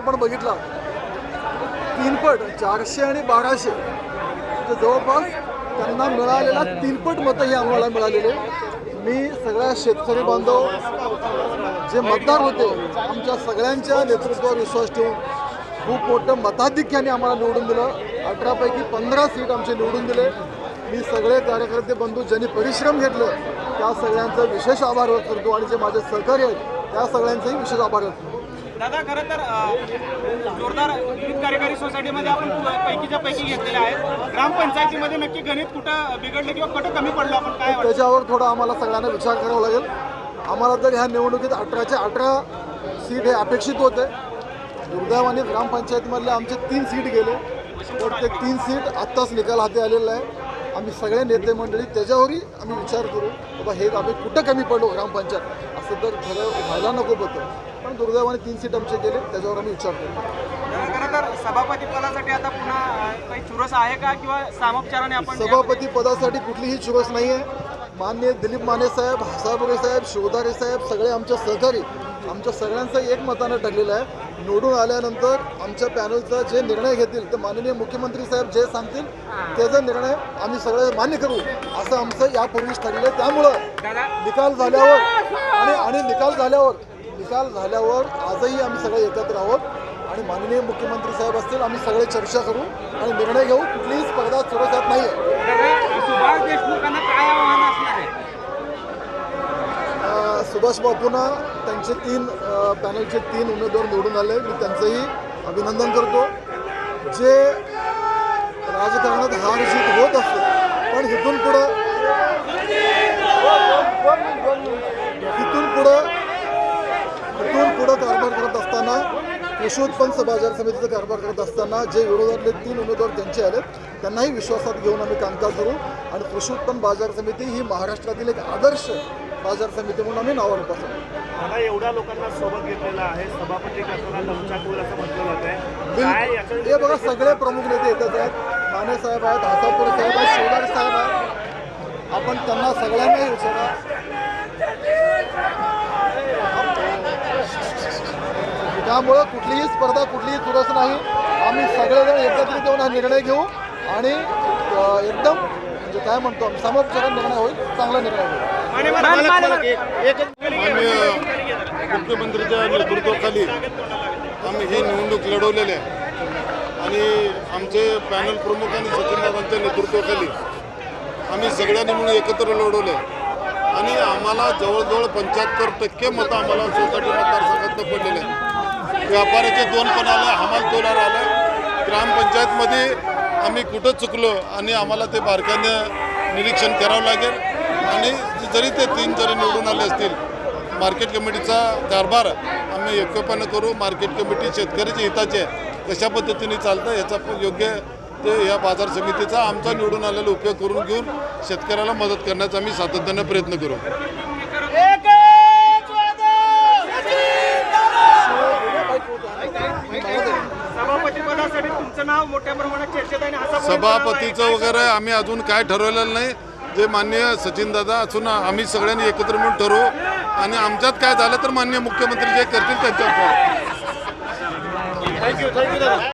आपण बघितला तीनपट चारशे आणि बाराशे. जवळपास त्यांना मिळालेला तीनपट मतं ही आम्हाला मिळालेले मी सगळ्या शेतकरी बांधव जे मतदार होते आमच्या सगळ्यांच्या नेतृत्वावर विश्वास ठेवून खूप मोठं मताधिक्याने आम्हाला निवडून दिलं. अठरापैकी पंधरा सीट आमचे निवडून दिले. मी सगळे कार्यकर्ते बंधू ज्यांनी परिश्रम घेतलं त्या सगळ्यांचा विशेष आभार व्यक्त करतो. आणि जे माझे सहकारी आहेत त्या सगळ्यांचाही विशेष आभार व्यक्त करतो. दादा खरं तर जोरदार विविध कार्यकारी सोसायटीमध्ये आपण पैकीच्या पैकी घेतलेले आहेत. ग्रामपंचायतीमध्ये नक्की गणित कुठं बिघडलं किंवा कुठं कमी पडलं आपण काय त्याच्यावर थोडा आम्हाला सगळ्यांना विचार करावा लागेल. आम्हाला तर ह्या निवडणुकीत अठराचे अठरा सीट हे अपेक्षित होते. दुर्दैवाने ग्रामपंचायतीमधले आमचे तीन सीट गेले. तर ते तीन सीट आत्ताच निकाल हाती आलेला आहे. आम्ही सगळे नेते मंडळी त्याच्यावरही आम्ही विचार करू बाबा हे आम्ही कुठं कमी पडलो ग्रामपंचायत? असं तर खरं व्हायला नको होतं पण दुर्दैवाने तीन सीट आमचे गेले त्याच्यावर आम्ही विचार करू. खरं तर सभापती पदासाठी आता पुन्हा काही चुरस आहे का किंवा सामोपचाराने आपण सभापती पदासाठी कुठलीही चुरस नाही आहे मान्य दिलीप माने साहेब हसाबुरे साहेब शिवदारे साहेब सगळे आमच्या सहकारी आमच्या सगळ्यांचं एक मतानं ठरलेलं आहे. निवडून आल्यानंतर आमच्या पॅनलचा जे निर्णय घेतील ते माननीय मुख्यमंत्री साहेब जे सांगतील त्याचा निर्णय आम्ही सगळे मान्य करू. असं आमचं यापूर्वीच ठरलेलं आहे. त्यामुळं निकाल झाल्यावर आणि आणि निकाल झाल्यावर निकाल झाल्यावर आजही आम्ही सगळे एकत्र आहोत आणि माननीय मुख्यमंत्री साहेब असतील आम्ही सगळे चर्चा करू आणि निर्णय घेऊ. कुठलीही स्पर्धा चुरसात नाही आहे दादा सुभाष देशमुखांना काय आव्हान असणार आहे अ, सुभाष बापूंना त्यांचे तीन पॅनलचे तीन उमेदवार निवडून आले. मी त्यांचंही अभिनंदन करतो. जे राजकारणात हार जीत होत असतो पण इथून पुढं इथून पुढं इथून पुढं कारभार करत असताना कृषी उत्पन्न बाजार समितीचा कारभार करत असताना जे विरोधातले तीन उमेदवार त्यांचे आलेत त्यांनाही विश्वासात घेऊन आम्ही कामकाज करू. आणि कृषी उत्पन्न बाजार समिती ही महाराष्ट्रातील एक आदर्श बाजार समिती म्हणून आम्ही नावावर मला एवढ्या लोकांना सोबत घेतलेला आहे सभापती करताना असं म्हटलं जात आहे. हे बघा सगळे प्रमुख नेते येतात आहेत. माने साहेब आहेत हासापुरे साहेब आहेत शिवदारे साहेब आहेत. आपण त्यांना सगळ्यांनाही विचारा. त्यामुळं कुठलीही स्पर्धा कुठलीही चुरस नाही. आम्ही सगळेजण एकत्रित येऊन हा निर्णय घेऊ आणि एकदम म्हणजे काय म्हणतो आम्ही समोपचार निर्णय होईल चांगला निर्णय होईल. माने माने माने माननीय मुख्यमंत्रीच्या नेतृत्वाखाली आम्ही ही निवडणूक लढवलेली आहे. आणि आमचे पॅनल प्रमुख आणि सचिनदादांच्या नेतृत्वाखाली आम्ही सगळ्यांनी म्हणून एकत्र लढवले. आणि आम्हाला जवळजवळ पंच्याहत्तर टक्के मतं आम्हाला सोसायटी मतदारसंघातनं पडलेले आहेत. व्यापाऱ्याचे दोन पण आलं हमाल तोलार आलं. ग्रामपंचायतमध्ये आम्ही कुठं चुकलो आणि आम्हाला ते बारकाईनं निरीक्षण करावं लागेल. आणि जरी ते तीन जरी निवडून आले असतील मार्केट कमिटीचा कारभार आम्ही एकपानं करू. मार्केट कमिटी शेतकऱ्याच्या हिताचे कशा पद्धतीने चालतं याचा योग्य ते या बाजार समितीचा आमचा निवडून आलेला उपयोग करून घेऊन शेतकऱ्याला मदत करण्याचा आम्ही सातत्याने प्रयत्न करू सभापती तुमचं नाव मोठ्या प्रमाणात चर्चेत आहे आणि सभापतीचं वगैरे आम्ही अजून काय ठरवलेलं नाही. जे मान्य सचिनदादा असून आम्ही सगळ्यांनी एकत्र मिळून ठरवू. आणि आमच्यात काय झालं तर मान्य मुख्यमंत्री जे करतील त्यांच्यावर